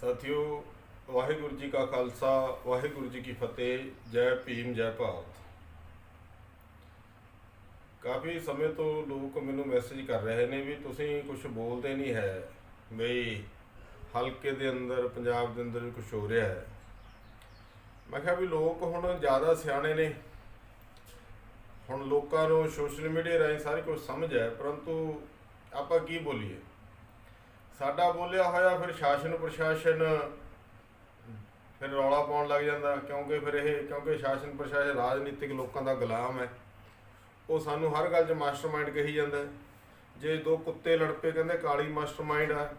ਸਾਥੀਓ ਵਾਹਿਗੁਰੂ ਜੀ ਕਾ ਖਾਲਸਾ, ਵਾਹਿਗੁਰੂ ਜੀ ਕੀ ਫਤਿਹ, ਜੈ ਭੀਮ, ਜੈ ਭਾਰਤ। ਕਾਫੀ ਸਮੇਂ ਤੋਂ ਲੋਕ ਮੈਨੂੰ ਮੈਸੇਜ ਕਰ ਰਹੇ ਨੇ ਵੀ ਤੁਸੀਂ ਕੁਝ ਬੋਲਦੇ ਨਹੀਂ ਹੈ। ਬਈ, ਹਲਕੇ ਦੇ ਅੰਦਰ, ਪੰਜਾਬ ਦੇ ਅੰਦਰ ਵੀ ਕੁਝ ਹੋ ਰਿਹਾ ਹੈ। ਮੈਂ ਕਿਹਾ ਵੀ ਲੋਕ ਹੁਣ ਜ਼ਿਆਦਾ ਸਿਆਣੇ ਨੇ। ਹੁਣ ਲੋਕਾਂ ਨੂੰ ਸੋਸ਼ਲ ਮੀਡੀਆ ਰਾਹੀਂ ਸਾਰੀ ਕੁਝ ਸਮਝ ਹੈ, ਪਰੰਤੂ ਆਪਾਂ ਕੀ ਬੋਲੀਏ? ਸਾਡਾ ਬੋਲਿਆ ਹੋਇਆ ਫਿਰ ਸ਼ਾਸਨ ਪ੍ਰਸ਼ਾਸਨ, ਫਿਰ ਰੌਲਾ ਪਾਉਣ ਲੱਗ ਜਾਂਦਾ ਕਿਉਂਕਿ ਫਿਰ ਇਹ, ਕਿਉਂਕਿ ਸ਼ਾਸਨ ਪ੍ਰਸ਼ਾਸਨ ਰਾਜਨੀਤਿਕ ਲੋਕਾਂ ਦਾ ਗੁਲਾਮ ਹੈ। ਉਹ ਸਾਨੂੰ ਹਰ ਗੱਲ 'ਚ ਮਾਸਟਰਮਾਈਂਡ ਕਹੀ ਜਾਂਦਾ ਜੇ ਦੋ ਕੁੱਤੇ ਲੜ ਪਏ ਕਹਿੰਦੇ ਕਾਲੀ ਮਾਸਟਰਮਾਈਂਡ ਹੈ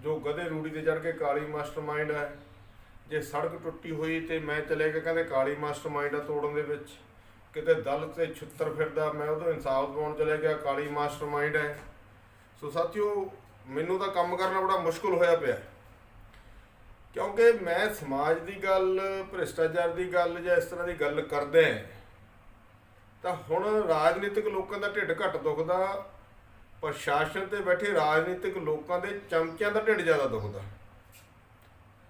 ਜੋ ਗਧੇ ਰੂੜੀ ਤੇ ਚੜ ਕੇ ਕਾਲੀ ਮਾਸਟਰਮਾਈਂਡ ਹੈ ਜੇ ਸੜਕ ਟੁੱਟੀ ਹੋਈ ਤੇ ਮੈਂ ਚਲੇ ਗਿਆ ਕਹਿੰਦੇ ਕਾਲੀ ਮਾਸਟਰਮਾਈਂਡ ਆ ਤੋੜਨ ਦੇ ਵਿੱਚ, ਕਿਤੇ ਦਲ ਤੇ ਛੁੱਤਰ ਫਿਰਦਾ, ਮੈਂ ਉਹਦੋਂ ਇਨਸਾਫ ਦਿਵਾਉਣ ਚਲੇ ਗਿਆ, ਕਾਲੀ ਮਾਸਟਰਮਾਈਂਡ ਹੈ। ਸੋ ਸਾਥੀਓ ਮੈਨੂੰ ਤਾਂ ਕੰਮ ਕਰਨਾ ਬੜਾ ਮੁਸ਼ਕਲ ਹੋਇਆ ਪਿਆ। ਕਿਉਂਕਿ ਮੈਂ ਸਮਾਜ ਦੀ ਗੱਲ, ਭ੍ਰਿਸ਼ਟਾਚਾਰ ਦੀ ਗੱਲ ਜਾਂ ਇਸ ਤਰ੍ਹਾਂ ਦੀ ਗੱਲ ਕਰਦਾ ਤਾਂ ਹੁਣ ਰਾਜਨੀਤਿਕ ਲੋਕਾਂ ਦਾ ਢਿੱਡ ਘੱਟ ਦੁਖਦਾ, ਪ੍ਰਸ਼ਾਸਨ ਤੇ ਬੈਠੇ ਰਾਜਨੀਤਿਕ ਲੋਕਾਂ ਦੇ ਚਮਕਿਆਂ ਦਾ ਢਿੱਡ ਜ਼ਿਆਦਾ ਦੁਖਦਾ।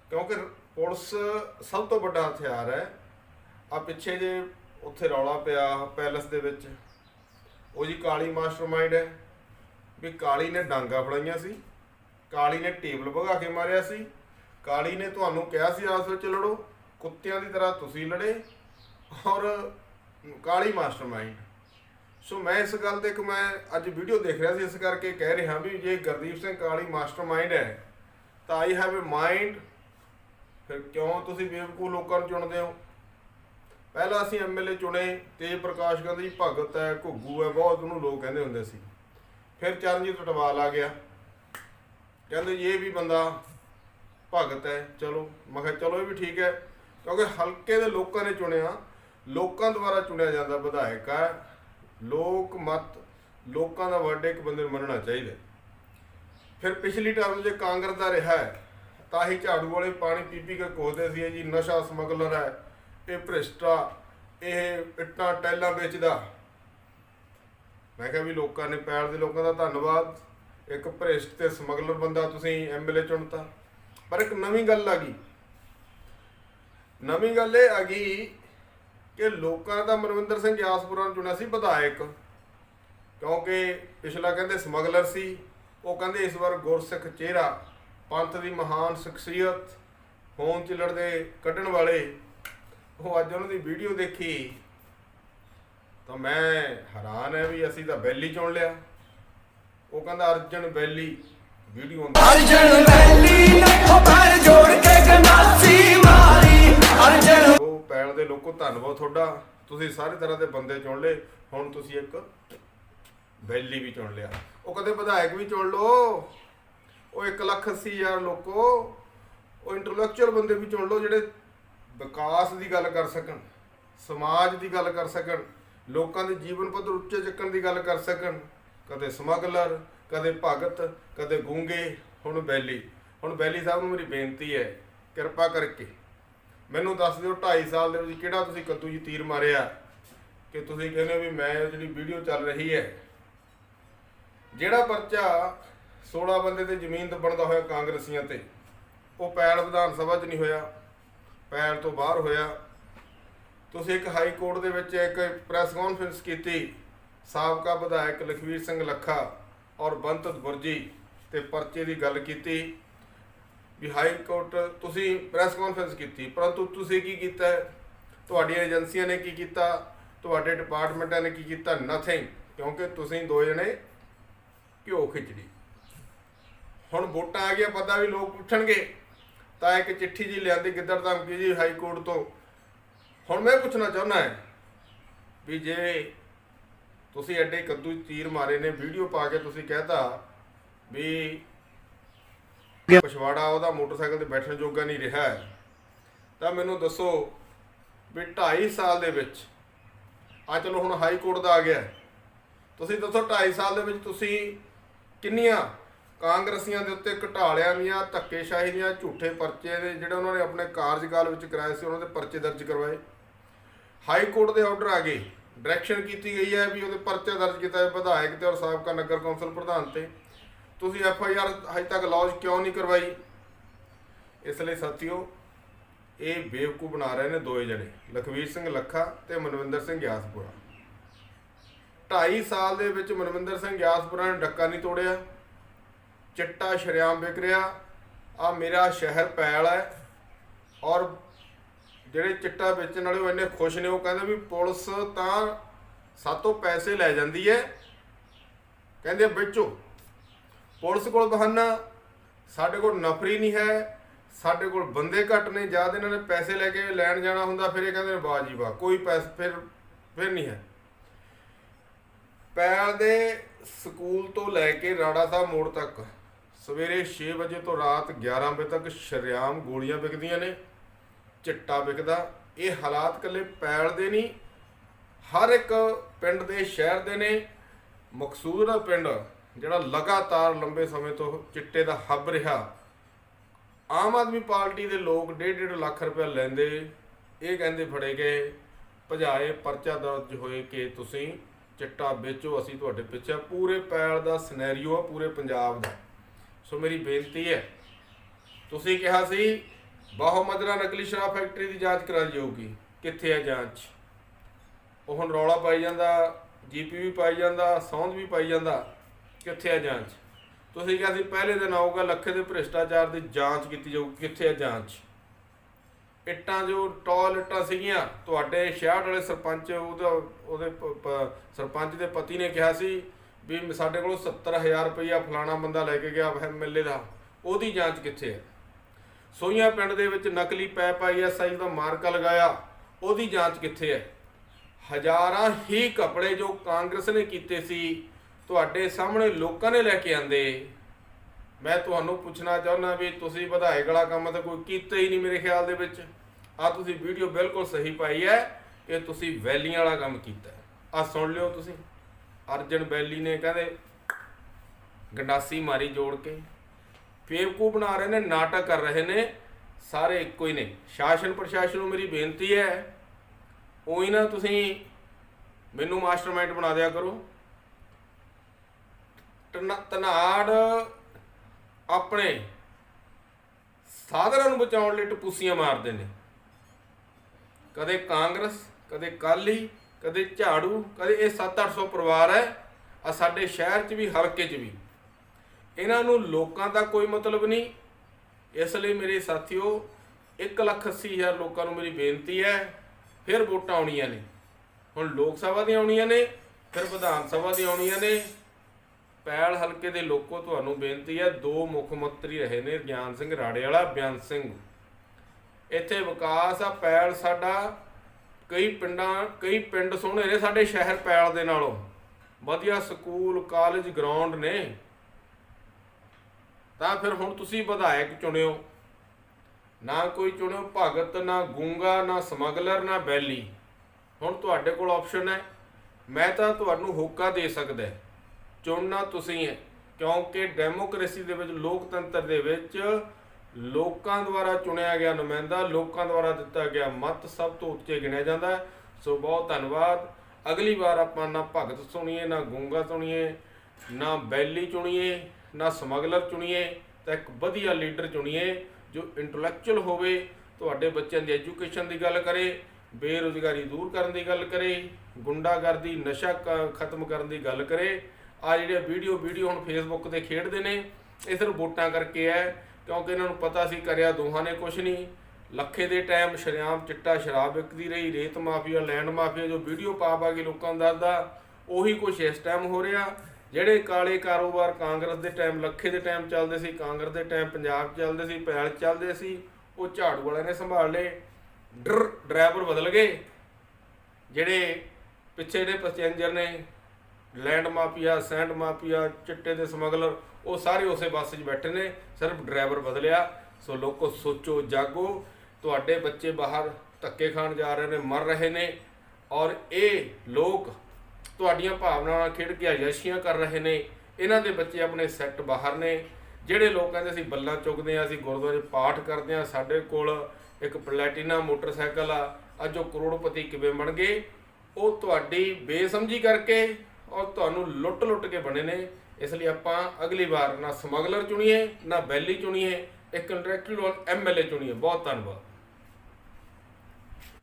ਕਿਉਂਕਿ ਪੁਲਿਸ ਸਭ ਤੋਂ ਵੱਡਾ ਹਥਿਆਰ ਹੈ। ਆ ਪਿੱਛੇ ਜੇ ਉੱਥੇ ਰੌਲਾ ਪਿਆ ਪੈਲਸ ਦੇ ਵਿੱਚ, ਉਹ ਜੀ ਕਾਲੀ ਮਾਸਟਰਮਾਈਂਡ ਹੈ। ਵੀ ਕਾਲੀ ਨੇ ਡਾਂਗਾ ਫੜਾਈਆਂ ਸੀ, ਕਾਲੀ ਨੇ ਟੇਬਲ ਭਗਾ ਕੇ ਮਾਰਿਆ ਸੀ, ਕਾਲੀ ਨੇ ਤੁਹਾਨੂੰ ਕਿਹਾ ਸੀ ਆਪਸ ਵਿੱਚ ਲੜੋ, ਕੁੱਤਿਆਂ ਦੀ ਤਰ੍ਹਾਂ ਤੁਸੀਂ ਲੜੇ, ਔਰ ਕਾਲੀ ਮਾਸਟਰਮਾਈਂਡ ਸੋ ਮੈਂ ਇਸ ਗੱਲ ਤੇ ਇੱਕ ਮੈਂ ਅੱਜ ਵੀਡੀਓ ਦੇਖ ਰਿਹਾ ਸੀ, ਇਸ ਕਰਕੇ ਕਹਿ ਰਿਹਾ ਵੀ ਜੇ ਗੁਰਦੀਪ ਸਿੰਘ ਕਾਲੀ ਮਾਸਟਰਮਾਈਂਡ ਹੈ, ਤਾਂ ਆਈ ਹੈਵ ਅ ਮਾਈਂਡ ਫਿਰ ਕਿਉਂ ਤੁਸੀਂ ਬੇਵਕੂਫ ਲੋਕਾਂ ਨੂੰ ਚੁਣਦੇ ਹੋ? ਪਹਿਲਾਂ ਅਸੀਂ ਐਮਐਲਏ ਚੁਣੇ, ਤੇਜ ਪ੍ਰਕਾਸ਼ ਗਾਂਧੀ ਭਗਤ ਹੈ, ਘੁੱਗੂ ਹੈ, ਬਹੁਤ ਉਹਨੂੰ ਲੋਕ ਕਹਿੰਦੇ ਹੁੰਦੇ ਸੀ। ਫਿਰ ਚਰਨਜੀਤ ਟਟਵਾਲ ਆ ਗਿਆ। ਕਹਿੰਦੇ ਜੀ ਇਹ ਵੀ ਬੰਦਾ ਭਗਤ ਹੈ, ਚਲੋ। ਮੈਂ ਕਿਹਾ, ਚਲੋ ਇਹ ਵੀ ਠੀਕ ਹੈ, ਕਿਉਂਕਿ ਹਲਕੇ ਦੇ ਲੋਕਾਂ ਨੇ ਚੁਣਿਆ, ਲੋਕਾਂ ਦੁਆਰਾ ਚੁਣਿਆ ਜਾਂਦਾ ਵਿਧਾਇਕ ਹੈ। ਲੋਕ ਮਤ, ਲੋਕਾਂ ਦਾ ਵਰਡ ਇੱਕ ਬੰਦੇ ਨੂੰ ਮੰਨਣਾ ਚਾਹੀਦਾ। ਫਿਰ ਪਿਛਲੀ ਟਰਮ ਜੇ ਕਾਂਗਰਸ ਦਾ ਰਿਹਾ ਹੈ, ਤਾਂ ਹੀ ਝਾੜੂ ਵਾਲੇ ਪਾਣੀ ਪੀ ਪੀ ਕੇ ਕੋਸਦੇ ਸੀ ਜੀ ਨਸ਼ਾ ਸਮਗਲਰ ਹੈ, ਇਹ ਭ੍ਰਿਸ਼ਟਾ, ਇਹ ਇੱਟਾਂ, ਟੈਲਾਂ ਵੇਚਦਾ। ਮੈਂ ਕਿਹਾ ਵੀ ਲੋਕਾਂ ਨੇ ਪੈਰ ਦੇ ਲੋਕਾਂ ਦਾ ਧੰਨਵਾਦ। ਇੱਕ ਭ੍ਰਿਸ਼ਟ ਤੇ ਸਮਗਲਰ ਬੰਦਾ ਤੁਸੀਂ ਐਮਐਲਏ ਚੁਣਤਾ। ਪਰ ਇੱਕ ਨਵੀਂ ਗੱਲ ਆ ਗਈ। ਨਵੀਂ ਗੱਲ ਇਹ ਆ ਗਈ ਕਿ ਲੋਕਾਂ ਦਾ ਮਨਵਿੰਦਰ ਸਿੰਘ ਗਿਆਸਪੁਰਾ ਨੂੰ ਚੁਣਿਆ ਸੀ ਵਿਧਾਇਕ। ਕਿਉਂਕਿ ਪਿਛਲਾ ਕਹਿੰਦੇ ਸਮਗਲਰ ਸੀ, ਉਹ ਕਹਿੰਦੇ ਇਸ ਵਾਰ ਗੁਰਸਿੱਖ ਚਿਹਰਾ, ਪੰਥ ਦੀ ਮਹਾਨ ਸ਼ਖਸੀਅਤ ਹੋਣ ਚਿਲੜ ਦੇ ਕੱਢਣ ਵਾਲੇ। ਉਹ ਅੱਜ ਉਹਨਾਂ ਦੀ ਵੀਡੀਓ ਦੇਖੀ। ਤਾਂ ਮੈਂ ਹੈਰਾਨ ਹੈ ਵੀ ਅਸੀਂ ਤਾਂ ਬੈਲੀ ਚੁਣ ਲਿਆ। ਉਹ ਕਹਿੰਦਾ ਅਰਜਨ ਬੈਲੀ ਵੀਡੀਓ ਅਰਜਨ ਵੈਲੀ ਲੱਖੋਂ ਪੈਰ ਜੋੜ ਕੇ ਗਨਾਸੀ ਮਾਰੀ। ਅਰਜਨ ਉਹ ਪੈਣ ਦੇ ਲੋਕੋ ਧੰਨਵਾਦ ਤੁਹਾਡਾ। ਤੁਸੀਂ ਸਾਰੇ ਤਰ੍ਹਾਂ ਦੇ ਬੰਦੇ ਚੁਣ ਲਏ। ਹੁਣ ਤੁਸੀਂ ਇੱਕ ਬੈਲੀ ਵੀ ਚੁਣ ਲਿਆ। ਉਹ ਕਦੇ ਵਿਧਾਇਕ ਵੀ ਚੁਣ ਲਓ। ਉਹ 1 ਲੱਖ 80 ਹਜ਼ਾਰ ਲੋਕੋ ਉਹ ਇੰਟੈਲੈਕਚੁਅਲ ਬੰਦੇ ਵੀ ਚੁਣ ਲਓ ਜਿਹੜੇ ਵਿਕਾਸ ਦੀ ਗੱਲ ਕਰ ਸਕਣ ਸਮਾਜ ਦੀ ਗੱਲ ਕਰ ਸਕਣ। ਲੋਕਾਂ ਦੇ ਜੀਵਨ ਪੱਧਰ ਉੱਚੇ ਚੱਕਣ ਦੀ ਗੱਲ ਕਰ ਸਕਣ। ਕਦੇ ਸਮਗਲਰ, ਕਦੇ ਭਗਤ, ਕਦੇ ਗੂੰਗੇ, ਹੁਣ ਬੈਲੀ। ਹੁਣ ਬੈਲੀ ਸਾਹਿਬ ਨੂੰ ਮੇਰੀ ਬੇਨਤੀ ਹੈ, ਕਿਰਪਾ ਕਰਕੇ। ਮੈਨੂੰ ਦੱਸ ਦਿਓ 2.5 ਸਾਲ ਦੇ ਵਿੱਚ ਕਿਹੜਾ ਤੁਸੀਂ ਕੱਦੂ ਜੀ ਤੀਰ ਮਾਰਿਆ? ਕਿ ਤੁਸੀਂ ਕਹਿੰਦੇ ਹੋ ਵੀ ਮੈਂ ਇਹ ਜਿਹੜੀ ਵੀਡੀਓ ਚੱਲ ਰਹੀ ਹੈ, ਜਿਹੜਾ ਪਰਚਾ 16 ਬੰਦੇ ਤੇ ਜ਼ਮੀਨ ਦੱਬਣ ਦਾ ਹੋਇਆ ਕਾਂਗਰਸੀਆਂ ਤੇ, ਉਹ ਪੈਲ ਵਿਧਾਨ ਸਭਾ 'ਚ ਨਹੀਂ ਹੋਇਆ। ਪੈਲ ਤੋਂ ਬਾਹਰ ਹੋਇਆ। ਤੁਸੀਂ ਇੱਕ ਹਾਈ ਕੋਰਟ ਦੇ ਵਿੱਚ ਇੱਕ ਪ੍ਰੈਸ ਕਾਨਫਰੰਸ ਕੀਤੀ, ਸਾਬਕਾ ਵਿਧਾਇਕ ਲਖਵੀਰ ਸਿੰਘ ਲੱਖਾ ਔਰ ਬੰਤਤ ਗੁਰਜੀ ਤੇ ਪਰਚੇ ਦੀ ਗੱਲ ਕੀਤੀ ਵੀ ਹਾਈ ਕੋਰਟ ਤੁਸੀਂ ਪ੍ਰੈਸ ਕਾਨਫਰੰਸ ਕੀਤੀ, ਪਰੰਤੂ ਤੁਸੀਂ ਕੀ ਕੀਤਾ? ਤੁਹਾਡੀਆਂ ਏਜੰਸੀਆਂ ਨੇ ਕੀ ਕੀਤਾ? ਤੁਹਾਡੇ ਡਿਪਾਰਟਮੈਂਟਾਂ ਨੇ ਕੀ ਕੀਤਾ? ਨਥਿੰਗ ਕਿਉਂਕਿ ਤੁਸੀਂ ਦੋ ਜਣੇ ਘਿਓ ਖਿਚੜੀ ਹੁਣ ਵੋਟਾਂ ਆ ਗਿਆ ਪਤਾ ਵੀ ਲੋਕ ਉੱਠਣਗੇ ਤਾਂ ਇੱਕ ਚਿੱਠੀ ਜੀ ਲਿਆਂਦੀ ਗਿੱਦੜ ਧਮਕੀ ਜੀ ਹਾਈ ਕੋਰਟ ਤੋਂ। ਹੁਣ ਮੈਂ ਪੁੱਛਣਾ ਚਾਹੁੰਦਾ ਹੈ ਵੀ ਜੇ ਤੁਸੀਂ ਐਡੇ ਕੱਦੂ 'ਚ ਤੀਰ ਮਾਰੇ ਨੇ ਵੀਡੀਓ ਪਾ ਕੇ ਤੁਸੀਂ ਕਹਿਤਾ ਵੀ ਪਛਵਾੜਾ ਉਹਦਾ ਮੋਟਰਸਾਈਕਲ ਤੇ ਬੈਠਣ ਜੋਗਾ ਨਹੀਂ ਰਿਹਾ ਹੈ, ਤਾਂ ਮੈਨੂੰ ਦੱਸੋ ਵੀ 2.5 ਸਾਲ ਦੇ ਵਿੱਚ ਆ ਚਲੋ ਹੁਣ ਹਾਈ ਕੋਰਟ ਦਾ ਆ ਗਿਆ ਤੁਸੀਂ ਦੱਸੋ 2.5 ਸਾਲ ਦੇ ਵਿੱਚ ਤੁਸੀਂ ਕਿੰਨੀਆਂ ਕਾਂਗਰਸੀਆਂ ਦੇ ਉੱਤੇ ਘਟਾਲਿਆਂ ਦੀਆਂ ਧੱਕੇਸ਼ਾਹੀ ਦੀਆਂ ਝੂਠੇ ਪਰਚੇ ਦੇ ਜਿਹੜੇ ਉਹਨਾਂ ਨੇ ਆਪਣੇ ਕਾਰਜਕਾਲ ਵਿੱਚ ਕਰਾਏ ਸੀ, ਉਹਨਾਂ ਦੇ ਪਰਚੇ ਦਰਜ ਕਰਵਾਏ। ਹਾਈ ਕੋਰਟ ਦੇ ਆਰਡਰ ਆ ਗਏ। ਡਾਇਰੈਕਸ਼ਨ ਕੀਤੀ ਗਈ ਹੈ ਵੀ ਉਹਦੇ ਪਰਚਾ ਦਰਜ ਕੀਤਾ ਹੈ ਵਿਧਾਇਕ ਤੇ ਔਰ ਸਾਬਕਾ ਨਗਰ ਕੌਂਸਲ ਪ੍ਰਧਾਨ ਤੇ। ਤੁਸੀਂ ਐਫ ਆਈ ਆਰ ਹਜੇ ਤੱਕ ਲੌਂਚ ਕਿਉਂ ਨਹੀਂ ਕਰਵਾਈ? ਇਸ ਲਈ ਸਾਥੀਓ, ਇਹ ਬੇਵਕੂ ਬਣਾ ਰਹੇ ਨੇ ਦੋਏ ਜਣੇ, ਲਖਵੀਰ ਸਿੰਘ ਲੱਖਾ ਤੇ ਮਨਵਿੰਦਰ ਸਿੰਘ ਗਿਆਸਪੁਰਾ। 2.5 ਸਾਲ ਦੇ ਵਿੱਚ ਮਨਵਿੰਦਰ ਸਿੰਘ ਗਿਆਸਪੁਰਾ ਨੇ ਡੱਕਾ ਨਹੀਂ ਤੋੜਿਆ। ਚਿੱਟਾ ਸ਼ਰਿਆਮ ਵਿਕ ਰਿਹਾ। ਆ ਮੇਰਾ ਸ਼ਹਿਰ ਪੈਲ ਹੈ। ਔਰ ਜਿਹੜੇ ਚਿੱਟਾ ਵੇਚਣ ਵਾਲੇ ਉਹ ਇੰਨੇ ਖੁਸ਼ ਨੇ, ਉਹ ਕਹਿੰਦੇ ਵੀ ਪੁਲਿਸ ਤਾਂ ਸਾਤੋਂ ਪੈਸੇ ਲੈ ਜਾਂਦੀ ਹੈ। ਕਹਿੰਦੇ ਵੇਚੋ। ਪੁਲਿਸ ਕੋਲ ਬਹਾਨਾ, ਸਾਡੇ ਕੋਲ ਨਫਰੀ ਨਹੀਂ ਹੈ। ਸਾਡੇ ਕੋਲ ਬੰਦੇ ਘੱਟ ਨੇ ਜਦ ਇਹਨਾਂ ਨੇ ਪੈਸੇ ਲੈ ਕੇ ਲੈਣ ਜਾਣਾ ਹੁੰਦਾ, ਫਿਰ ਇਹ ਕਹਿੰਦੇ ਨੇ, ਵਾਹ ਜੀ ਵਾਹ, ਕੋਈ ਪੈਸੇ, ਫਿਰ ਫਿਰ ਨਹੀਂ ਹੈ। ਪੈਲ ਦੇ ਸਕੂਲ ਤੋਂ ਲੈ ਕੇ ਰਾੜਾ ਸਾਹਿਬ ਮੋੜ ਤੱਕ ਸਵੇਰੇ 6 ਵਜੇ ਤੋਂ ਰਾਤ 11 ਵਜੇ ਤੱਕ ਸ਼ਰੇਆਮ ਗੋਲੀਆਂ ਵਿਕਦੀਆਂ ਨੇ, ਚਿੱਟਾ ਵਿਕਦਾ। ਇਹ ਹਾਲਾਤ ਕੱਲੇ ਪੈਲ ਦੇ ਨਹੀਂ, ਹਰ ਇੱਕ ਪਿੰਡ ਦੇ ਸ਼ਹਿਰ ਦੇ ਨੇ। ਮਕਸੂਦ ਦਾ ਪਿੰਡ, ਜਿਹੜਾ ਲਗਾਤਾਰ ਲੰਬੇ ਸਮੇਂ ਤੋਂ ਚਿੱਟੇ ਦਾ ਹੱਬ ਰਿਹਾ। ਆਮ ਆਦਮੀ ਪਾਰਟੀ ਦੇ ਲੋਕ 1.5 ਲੱਖ ਰੁਪਏ ਲੈਂਦੇ, ਇਹ ਕਹਿੰਦੇ ਫੜੇ ਗਏ, ਭਜਾਏ, ਪਰਚਾ ਦਰਜ ਹੋਏ ਕਿ ਤੁਸੀਂ ਚਿੱਟਾ ਵੇਚੋ, ਅਸੀਂ ਤੁਹਾਡੇ ਪਿੱਛੇ ਪੂਰੇ ਪੈਲ ਦਾ ਸਿਨੈਰੀਓ ਆ, ਪੂਰੇ ਪੰਜਾਬ ਦਾ। ਸੋ ਮੇਰੀ ਬੇਨਤੀ ਹੈ, ਤੁਸੀਂ ਕਿਹਾ ਸੀ ਬਾਹੋ ਮਦਰਾ ਨਕਲੀ ਸ਼ਰਾਬ ਫੈਕਟਰੀ ਦੀ ਜਾਂਚ ਕਰਾਈ ਜਾਊਗੀ। ਕਿੱਥੇ ਹੈ ਜਾਂਚ? ਉਹ ਹੁਣ ਰੌਲਾ ਪਾਈ ਜਾਂਦਾ ਜੀਪੀ ਵੀ ਪਾਈ ਜਾਂਦਾ, ਸੌਂਦ ਵੀ ਪਾਈ ਜਾਂਦਾ, ਕਿੱਥੇ ਹੈ ਜਾਂਚ? ਤੁਸੀਂ ਕਿਹਾ ਸੀ ਪਹਿਲੇ ਦਿਨ ਆਊਗਾ, ਲੱਖੇ ਦੇ ਭ੍ਰਿਸ਼ਟਾਚਾਰ ਦੀ ਜਾਂਚ ਕੀਤੀ ਜਾਊਗੀ, ਕਿੱਥੇ ਹੈ ਜਾਂਚ? ਇੱਟਾਂ ਜੋ ਟੌਲ ਇੱਟਾਂ ਸੀਗੀਆਂ, ਤੁਹਾਡੇ ਸ਼ਹਿਰ ਵਾਲੇ ਸਰਪੰਚ, ਉਹਦਾ ਉਹਦੇ ਪ- ਸਰਪੰਚ ਦੇ ਪਤੀ ਨੇ ਕਿਹਾ ਸੀ ਵੀ ਸਾਡੇ ਕੋਲ 70000 ਰੁਪਇਆ ਫਲਾਣਾ ਬੰਦਾ ਲੈ ਕੇ ਗਿਆ ਐਮਐਲਏ ਦਾ, ਉਹਦੀ ਜਾਂਚ ਕਿੱਥੇ ਹੈ? ਸੋਈਆਂ ਪਿੰਡ ਦੇ ਵਿੱਚ ਨਕਲੀ ਪੈਪ ਆਈਐਸਆਈ ਦਾ ਮਾਰਕਾ ਲਗਾਇਆ, ਉਹਦੀ ਜਾਂਚ ਕਿੱਥੇ ਹੈ? ਹਜ਼ਾਰਾਂ ਹੀ ਕਪੜੇ ਜੋ ਕਾਂਗਰਸ ਨੇ ਕੀਤੇ ਸੀ, ਤੁਹਾਡੇ ਸਾਹਮਣੇ ਲੋਕਾਂ ਨੇ ਲੈ ਕੇ ਆਂਦੇ। ਮੈਂ ਤੁਹਾਨੂੰ ਪੁੱਛਣਾ ਚਾਹੁੰਦਾ ਵੀ ਤੁਸੀਂ ਵਧਾਏ ਵਾਲਾ ਕੰਮ ਤਾਂ ਕੋਈ ਕੀਤਾ ਹੀ ਨਹੀਂ ਮੇਰੇ ਖਿਆਲ ਦੇ ਵਿੱਚ। ਆ ਤੁਸੀਂ ਵੀਡੀਓ ਬਿਲਕੁਲ ਸਹੀ ਪਾਈ ਹੈ ਕਿ ਤੁਸੀਂ ਵੈਲੀਆਂ ਵਾਲਾ ਕੰਮ ਕੀਤਾ ਆ ਸੁਣ ਲਿਓ ਤੁਸੀਂ। ਅਰਜਨ ਬੈਲੀ ਨੇ ਕਹਿੰਦੇ ਗੰਡਾਸੀ ਮਾਰੀ ਜੋੜ ਕੇ। ਫੇਵਕੂ ਬਣਾ ਰਹੇ ਨੇ, ਨਾਟਕ ਕਰ ਰਹੇ ਨੇ, ਸਾਰੇ ਇੱਕੋ ਹੀ ਨੇ। ਸ਼ਾਸਨ ਪ੍ਰਸ਼ਾਸਨ ਨੂੰ ਮੇਰੀ ਬੇਨਤੀ ਹੈ, ਉਹੀ ਨਾ ਤੁਸੀਂ ਮੈਨੂੰ ਮਾਸਟਰਮਾਈਂਡ ਬਣਾ ਦਿਆ ਕਰੋ। ਤਨ- ਧਨਾੜ ਆਪਣੇ ਸਾਧਨਾਂ ਨੂੰ ਬਚਾਉਣ ਲਈ ਟਪੂਸੀਆਂ ਮਾਰਦੇ ਨੇ। ਕਦੇ ਕਾਂਗਰਸ, ਕਦੇ ਕਾਲੀ ਕਦੇ ਝਾੜੂ, ਕਦੇ ਇਹ 7-800 ਪਰਿਵਾਰ ਹੈ, ਆ ਸਾਡੇ ਸ਼ਹਿਰ 'ਚ ਵੀ, ਹਲਕੇ 'ਚ ਵੀ। ਇਹਨਾਂ ਨੂੰ ਲੋਕਾਂ ਦਾ ਕੋਈ ਮਤਲਬ ਨਹੀਂ। ਇਸ ਲਈ ਮੇਰੇ ਸਾਥੀਓ 180000 ਲੋਕਾਂ ਨੂੰ ਮੇਰੀ ਬੇਨਤੀ ਹੈ, ਫਿਰ ਵੋਟਾਂ ਆਉਣੀਆਂ ਨੇ। ਹੁਣ ਲੋਕ ਸਭਾ ਦੀਆਂ ਆਉਣੀਆਂ ਨੇ, ਫਿਰ ਵਿਧਾਨ ਸਭਾ ਦੀਆਂ ਆਉਣੀਆਂ ਨੇ। ਪੈਲ ਹਲਕੇ ਦੇ ਲੋਕੋ, ਤੁਹਾਨੂੰ ਬੇਨਤੀ ਹੈ, ਦੋ ਮੁੱਖ ਮੰਤਰੀ ਰਹੇ ਨੇ, ਗਿਆਨ ਸਿੰਘ ਰਾੜੇ ਵਾਲਾ ਬਿਆਨ ਸਿੰਘ। ਇੱਥੇ ਵਿਕਾਸ ਆ, ਪੈਲ ਸਾਡਾ ਕਈ ਪਿੰਡਾਂ, ਕਈ ਪਿੰਡ ਸੋਹਣੇ ਨੇ ਸਾਡੇ ਸ਼ਹਿਰ ਪੈਲ ਦੇ ਨਾਲੋਂ। ਵਧੀਆ ਸਕੂਲ, ਕਾਲਜ, ਗਰਾਊਂਡ ਨੇ। ਤਾਂ ਫਿਰ ਹੁਣ ਤੁਸੀਂ ਵਿਧਾਇਕ ਚੁਣਿਓ। ਨਾ ਕੋਈ ਚੁਣਿਓ ਭਗਤ, ਨਾ ਗੂੰਗਾ, ਨਾ ਸਮਗਲਰ, ਨਾ ਬੈਲੀ। ਹੁਣ ਤੁਹਾਡੇ ਕੋਲ ਆਪਸ਼ਨ ਹੈ। ਮੈਂ ਤਾਂ ਤੁਹਾਨੂੰ ਹੋਕਾ ਦੇ ਸਕਦਾ ਚੁਣਨਾ ਤੁਸੀਂ ਹੈ, ਕਿਉਂਕਿ ਡੈਮੋਕ੍ਰੇਸੀ ਦੇ ਵਿੱਚ, ਲੋਕਤੰਤਰ ਦੇ ਵਿੱਚ ਲੋਕਾਂ ਦੁਆਰਾ ਚੁਣਿਆ ਗਿਆ ਨੁਮਾਇੰਦਾ, ਲੋਕਾਂ ਦੁਆਰਾ ਦਿੱਤਾ ਗਿਆ ਮਤ ਸਭ ਤੋਂ ਉੱਚੇ ਗਿਣਿਆ ਜਾਂਦਾ ਸੋ ਬਹੁਤ ਧੰਨਵਾਦ। ਅਗਲੀ ਵਾਰ ਆਪਾਂ ਨਾ ਭਗਤ ਸੁਣੀਏ, ਨਾ ਗੂੰਗਾ ਸੁਣੀਏ, ਨਾ ਬੈਲੀ ਚੁਣੀਏ, ਨਾ ਸਮਗਲਰ ਚੁਣੀਏ ਤਾਂ ਇੱਕ ਵਧੀਆ ਲੀਡਰ ਚੁਣੀਏ ਜੋ ਇੰਟੈਲੈਕਚੁਅਲ ਹੋਵੇ, ਤੁਹਾਡੇ ਬੱਚਿਆਂ ਦੀ ਐਜੂਕੇਸ਼ਨ ਦੀ ਗੱਲ ਕਰੇ, ਬੇਰੁਜ਼ਗਾਰੀ ਦੂਰ ਕਰਨ ਦੀ ਗੱਲ ਕਰੇ, ਗੁੰਡਾਗਰਦੀ, ਨਸ਼ਾ ਕ- ਖਤਮ ਕਰਨ ਦੀ ਗੱਲ ਕਰੇ। ਆ ਜਿਹੜੇ ਵੀਡੀਓ ਵੀਡੀਓ ਹੁਣ ਫੇਸਬੁੱਕ ਤੇ ਖੇਡਦੇ ਨੇ, ਇਹ ਸਿਰਫ ਵੋਟਾਂ ਕਰਕੇ ਹੈ। ਕਿਉਂਕਿ ਇਹਨਾਂ ਨੂੰ ਪਤਾ ਸੀ ਕਰਿਆ ਦੋਹਾਂ ਨੇ ਕੁਝ ਨਹੀਂ। ਲੱਖੇ ਦੇ ਟਾਈਮ ਸ਼ਰਿਆਮ ਚਿੱਟਾ ਸ਼ਰਾਬ ਵਿਕਦੀ ਰਹੀ, ਰੇਤ ਮਾਫੀਆ, ਲੈਂਡ ਮਾਫੀਆ, ਜੋ ਵੀਡੀਓ ਪਾ ਪਾ ਕੇ ਲੋਕਾਂ ਨੂੰ ਦੱਸਦਾ, ਉਹੀ ਕੁਝ ਇਸ ਟਾਈਮ ਹੋ ਰਿਹਾ। ਜਿਹੜੇ ਕਾਲੇ ਕਾਰੋਬਾਰ ਕਾਂਗਰਸ ਦੇ ਟਾਈਮ, ਲੱਖੇ ਦੇ ਟਾਈਮ ਚੱਲਦੇ ਸੀ, ਕਾਂਗਰਸ ਦੇ ਟਾਈਮ ਪੰਜਾਬ ਚੱਲਦੇ ਸੀ, ਪੈਲ ਚੱਲਦੇ ਸੀ, ਉਹ ਝਾੜੂ ਵਾਲਿਆਂ ਨੇ ਸੰਭਾਲ ਲਏ। ਡਰ, ਡਰਾਈਵਰ ਬਦਲ ਗਏ। ਜਿਹੜੇ ਪਿੱਛੇ ਦੇ ਪੈਸੇਂਜਰ ਨੇ ਲੈਂਡ ਮਾਫੀਆ ਸੈਂਡ ਮਾਫੀਆ ਚਿੱਟੇ ਦੇ ਸਮਗਲਰ, ਉਹ ਸਾਰੇ ਉਸੇ ਬੱਸ 'ਚ ਬੈਠੇ ਨੇ, ਸਿਰਫ ਡਰਾਈਵਰ ਬਦਲਿਆ। ਸੋ ਲੋਕੋ ਸੋਚੋ, ਜਾਗੋ, ਤੁਹਾਡੇ ਬੱਚੇ ਬਾਹਰ ਧੱਕੇ ਖਾਣ ਜਾ ਰਹੇ ਨੇ, ਮਰ ਰਹੇ ਨੇ, ਔਰ ਇਹ ਲੋਕ ਤੁਹਾਡੀਆਂ ਭਾਵਨਾਵਾਂ ਨਾਲ ਖੇਡ ਕੇ ਅਜੈਸ਼ੀਆਂ ਕਰ ਰਹੇ ਨੇ। ਇਹਨਾਂ ਦੇ ਬੱਚੇ ਆਪਣੇ ਸੈੱਟ ਬਾਹਰ ਨੇ। ਜਿਹੜੇ ਲੋਕ ਕਹਿੰਦੇ ਅਸੀਂ ਬੱਲਾਂ ਚੁੱਕਦੇ ਆ ਅਸੀਂ, ਗੁਰਦੁਆਰੇ ਪਾਠ ਕਰਦੇ ਆ ਸਾਡੇ ਕੋਲ ਇੱਕ ਪਲੈਟੀਨਾ ਮੋਟਰਸਾਈਕਲ ਆ, ਅੱਜ ਉਹ ਕਰੋੜਪਤੀ ਕਿਵੇਂ ਬਣ ਗਏ? ਉਹ ਤੁਹਾਡੀ ਬੇਸਮਝੀ ਕਰਕੇ ਔਰ ਤੁਹਾਨੂੰ ਲੁੱਟ-ਲੁੱਟ ਕੇ ਬਣੇ ਨੇ। ਇਸ ਲਈ ਆਪਾਂ ਅਗਲੀ ਵਾਰ ਨਾ ਸਮਗਲਰ ਚੁਣੀਏ, ਨਾ ਬੈਲੀ ਚੁਣੀਏ, ਇੱਕ ਕੰਟਰੈਕਚੁਅਲ ਐਮਐਲਏ ਚੁਣੀਏ। ਬਹੁਤ ਧੰਨਵਾਦ।